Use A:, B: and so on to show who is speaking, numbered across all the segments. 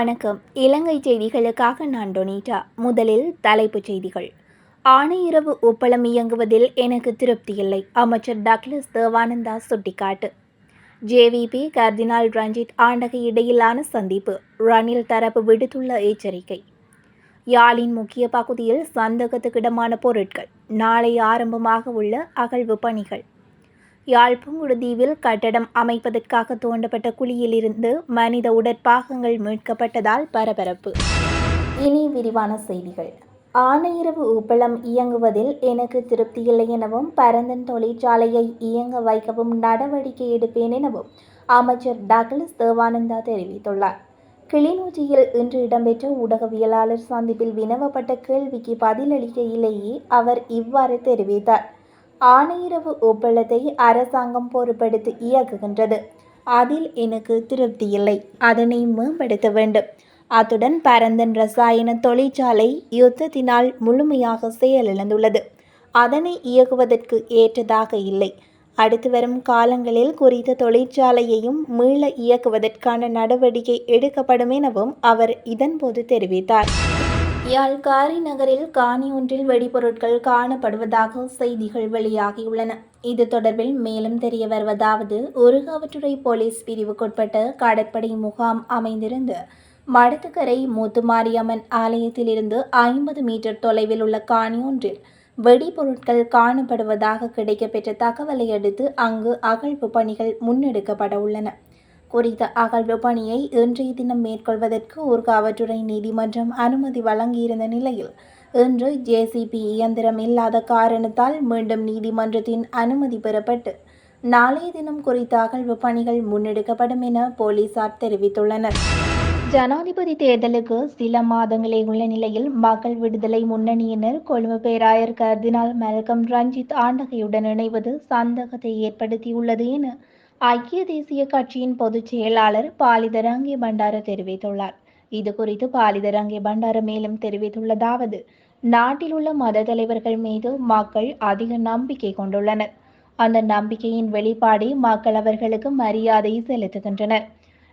A: வணக்கம். இலங்கை செய்திகளுக்காக நான் டொனிட்டா. முதலில் தலைப்புச் செய்திகள். ஆணையிரவு ஒப்பளம் இயங்குவதில் எனக்கு திருப்தி இல்லை. அமைச்சர் டக்ளஸ் தேவானந்தா சுட்டிக்காட்டு. ஜேவிபி கர்தினால் ரஞ்சித் ஆண்டகை இடையிலான சந்திப்பு. ரணில் தரப்பு விடுத்துள்ள எச்சரிக்கை. யாழின் முக்கிய பகுதியில் சந்தகத்துக்கிடமான பொருட்கள். நாளை ஆரம்பமாக உள்ள அகழ்வு பணிகள். யாழ்ப்புங்குடு தீவில் கட்டடம் அமைப்பதற்காக தோண்டப்பட்ட குழியிலிருந்து மனித உடற்பாகங்கள் மீட்கப்பட்டதால் பரபரப்பு. இனி விரிவான செய்திகள். ஆணையரவு உப்பளம் இயங்குவதில் எனக்கு திருப்தியில்லை எனவும் பரந்தன் தொழிற்சாலையை இயங்க வைக்கவும் நடவடிக்கை எடுப்பேன் எனவும் அமைச்சர் டக்ளஸ் தேவானந்தா தெரிவித்துள்ளார். கிளிநொச்சியில் இன்று இடம்பெற்ற ஊடகவியலாளர் சந்திப்பில் வினவப்பட்ட கேள்விக்கு பதிலளிக்கையிலேயே அவர் இவ்வாறு தெரிவித்தார். ஆணையிரவு ஒப்பளத்தை அரசாங்கம் பொறுப்படுத்தி இயக்குகின்றது. அதில் எனக்கு திருப்தி இல்லை. அதனை மேம்படுத்த வேண்டும். அத்துடன் பரந்தன் ரசாயன தொழிற்சாலை யுத்தத்தினால் முழுமையாக செயலிழந்துள்ளது. அதனை இயக்குவதற்கு ஏற்றதாக இல்லை. அடுத்து வரும் காலங்களில் குறித்த தொழிற்சாலையையும் மீள இயக்குவதற்கான நடவடிக்கை எடுக்கப்படும் எனவும் அவர் இதன்போது தெரிவித்தார். யாழ்காரி நகரில் காணி ஒன்றில் வெடிபொருட்கள் காணப்படுவதாக செய்திகள் வெளியாகியுள்ளன. இது தொடர்பில் மேலும் தெரிய வருவதாவது உருகாவற்றுறை போலீஸ் பிரிவுக்குட்பட்ட கடற்படை முகாம் அமைந்திருந்து மடத்துக்கரை மூத்துமாரியம்மன் ஆலயத்திலிருந்து ஐம்பது மீட்டர் தொலைவில் உள்ள காணி ஒன்றில் வெடிபொருட்கள் காணப்படுவதாக கிடைக்கப்பெற்ற தகவலை அடுத்து அங்கு அகழ்வு பணிகள் முன்னெடுக்கப்பட உள்ளன. குறித்த அகழ்வு பணியை இன்றைய தினம் மேற்கொள்வதற்கு ஊர்காவற்றுறை நீதிமன்றம் அனுமதி வழங்கியிருந்த நிலையில் இன்று ஜேசிபி இயந்திரம் இல்லாத காரணத்தால் மீண்டும் நீதிமன்றத்தின் அனுமதி பெறப்பட்டு நாளைய தினம் குறித்த அகழ்வு பணிகள் முன்னெடுக்கப்படும் என போலீசார் தெரிவித்துள்ளனர். ஜனாதிபதி தேர்தலுக்கு சில மாதங்களே உள்ள நிலையில் மக்கள் விடுதலை முன்னணியினர் கொழும்பு பேராயர் கர்தினால் மெல்கம் ரஞ்சித் ஆண்டகையுடன் இணைவது சந்தேகத்தை ஏற்படுத்தியுள்ளது என ஐக்கிய தேசிய கட்சியின் பொதுச் செயலாளர் பாலிதரங்கே பண்டார தெரிவித்துள்ளார். இது குறித்து பாலிதரங்கே பண்டார மேலும் தெரிவித்துள்ளதாவது நாட்டில் உள்ள மத தலைவர்கள் மீது மக்கள் அதிக நம்பிக்கை கொண்டுள்ளனர். அந்த நம்பிக்கையின் வெளிப்பாடே மக்கள் அவர்களுக்கு மரியாதை செலுத்துகின்றனர்.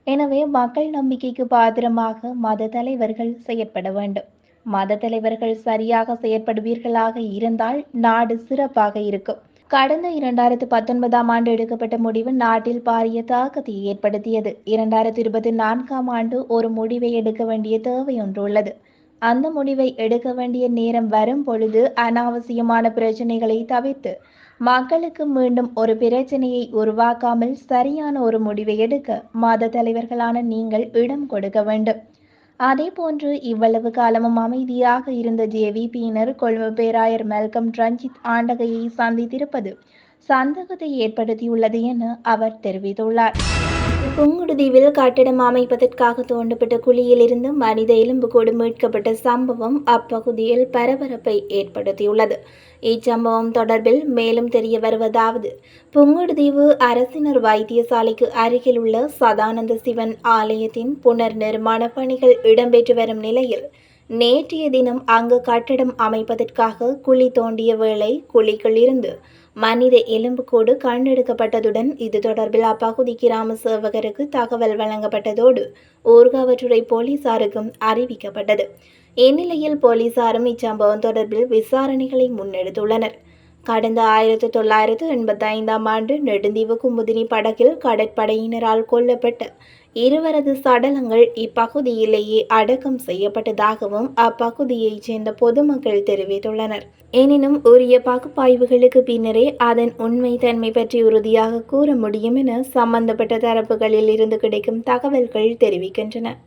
A: எனவே மக்கள் நம்பிக்கைக்கு பாத்திரமாக மத தலைவர்கள் செயற்பட வேண்டும். மத தலைவர்கள் சரியாக செயற்படுவீர்களாக இருந்தால் நாடு சிறப்பாக இருக்கும். கடந்த இரண்டாயிரத்து பத்தொன்பதாம் ஆண்டு எடுக்கப்பட்ட முடிவு நாட்டில் பாரிய தாக்கத்தை ஏற்படுத்தியது. இரண்டாயிரத்தி இருபத்தி நான்காம் ஆண்டு ஒரு முடிவை எடுக்க வேண்டிய தேவை ஒன்று உள்ளது அந்த முடிவை எடுக்க வேண்டிய நேரம் வரும் பொழுது அனாவசியமான பிரச்சனைகளை தவிர்த்து மக்களுக்கு மீண்டும் ஒரு பிரச்சனையை உருவாக்காமல் சரியான ஒரு முடிவை எடுக்க மத தலைவர்களான நீங்கள் இடம் கொடுக்க வேண்டும். அதே போன்று இவ்வளவு காலமும் அமைதியாக இருந்த ஜேவிபியினர் கொழும்பு பேராயர் மெல்கம் ரஞ்சித் ஆண்டகையை சந்தித்திருப்பது சந்தேகத்தை ஏற்படுத்தியுள்ளது என அவர் தெரிவித்துள்ளார். புங்குடுதீவில் கட்டிடம் அமைப்பதற்காக தோண்டப்பட்ட குழியிலிருந்து மனித எலும்புக்கூடு மீட்கப்பட்ட சம்பவம் அப்பகுதியில் பரபரப்பை ஏற்படுத்தியுள்ளது. இச்சம்பவம் தொடர்பில் மேலும் தெரிய வருவதாவது புங்குடுதீவு அரசினர் வைத்தியசாலைக்கு அருகில் உள்ள சதானந்த சிவன் ஆலயத்தின் புனர் நிர்மாண பணிகள் இடம்பெற்று வரும் நிலையில் நேற்றைய தினம் அங்கு கட்டடம் அமைப்பதற்காக குழி தோண்டிய வேளை குழிகள் இருந்து மனித எலும்புக்கூடு கண்டெடுக்கப்பட்டதுடன் இது தொடர்பில் அப்பகுதி கிராம சேவகருக்கு தகவல் வழங்கப்பட்டதோடு ஊர்காவற்றுறை போலீசாருக்கும் அறிவிக்கப்பட்டது. இந்நிலையில் போலீசாரும் இச்சம்பவம் தொடர்பில் விசாரணைகளை முன்னெடுத்துள்ளனர். கடந்த ஆயிரத்தி தொள்ளாயிரத்து எண்பத்தி ஐந்தாம் ஆண்டு நெடுந்தீவு குமுதினி படகில் கடற்படையினரால் கொல்லப்பட்ட இருவரது சடலங்கள் இப்பகுதியிலேயே அடக்கம் செய்யப்பட்டதாகவும் அப்பகுதியைச் சேர்ந்த பொதுமக்கள் தெரிவித்துள்ளனர். எனினும் உரிய பகுப்பாய்வுகளுக்கு பின்னரே அதன் உண்மை தன்மை பற்றி உறுதியாக கூற முடியும் என சம்பந்தப்பட்ட தரப்புகளில் இருந்து கிடைக்கும் தகவல்கள் தெரிவிக்கின்றன.